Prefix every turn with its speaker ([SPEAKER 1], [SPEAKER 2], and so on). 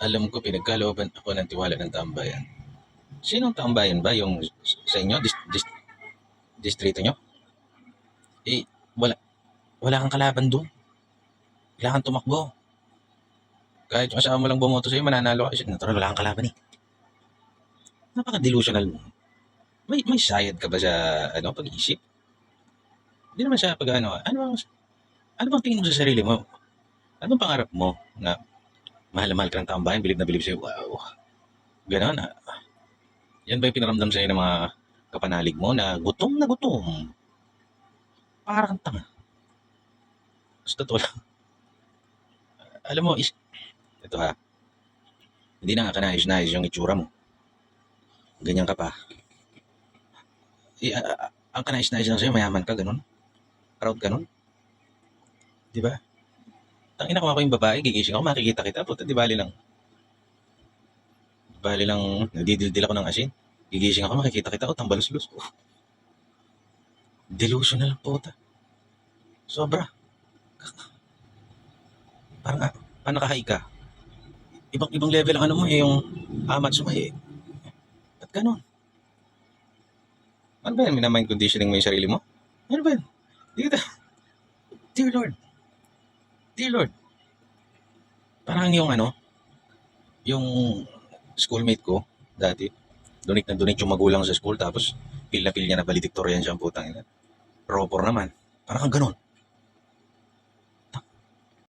[SPEAKER 1] alam ko pinagkalooban ako ng tiwala ng tambayan. Sinong tambayan ba yung sa inyo? Dis, dis, distrito nyo? Eh, wala, wala kang kalaban doon. Kailangan tumakbo. Kahit yung mo lang bumoto sa'yo, mananalo ka. Natural, wala kang kalaban eh. Napaka-delusional mo. May, may sayad ka ba sa ano, pag-iisip? Hindi naman siya pag ano, ano bang, ano bang tingin mo sa sarili mo? Ano bang pangarap mo na mahal na mahal ka ng taong bayan, bilib na bilib sa'yo, wow. Ganon ah. Yan ba yung pinaramdam sa'yo ng mga kapanalig mo na gutom na gutom? Parang tanga. Sa totoo lang. Alam mo, is, ito ha, hindi na nga kanayos-nayos yung itsura mo. Ganyan ka pa. I, a- ang kanayos-nayos lang sa'yo, mayaman ka, ganun. Proud ka nun. Di ba? Tangina ko ako yung babae, gigising ako, makikita kita, puta, di bali lang. Di bali lang, nagdidildil ako ng asin. Gigising ako, makikita kita, oh, tambalos-los. Oh. Delusional, puta. Sobra. Parang, ah, parang nakahay ka. Ibang, ibang level ang ano mo, eh, yung amat mo, eh. Ba't ganun? Ano ba yan? Minamind conditioning mo yung sarili mo? Ano ba yan? Kita. Dear Lord. Dear Lord. Parang yung ano, yung schoolmate ko dati, donate na donate yung magulang sa school tapos pil na pil niya na valedictorian siya ang putang ina. Ropor naman. Parang ganun.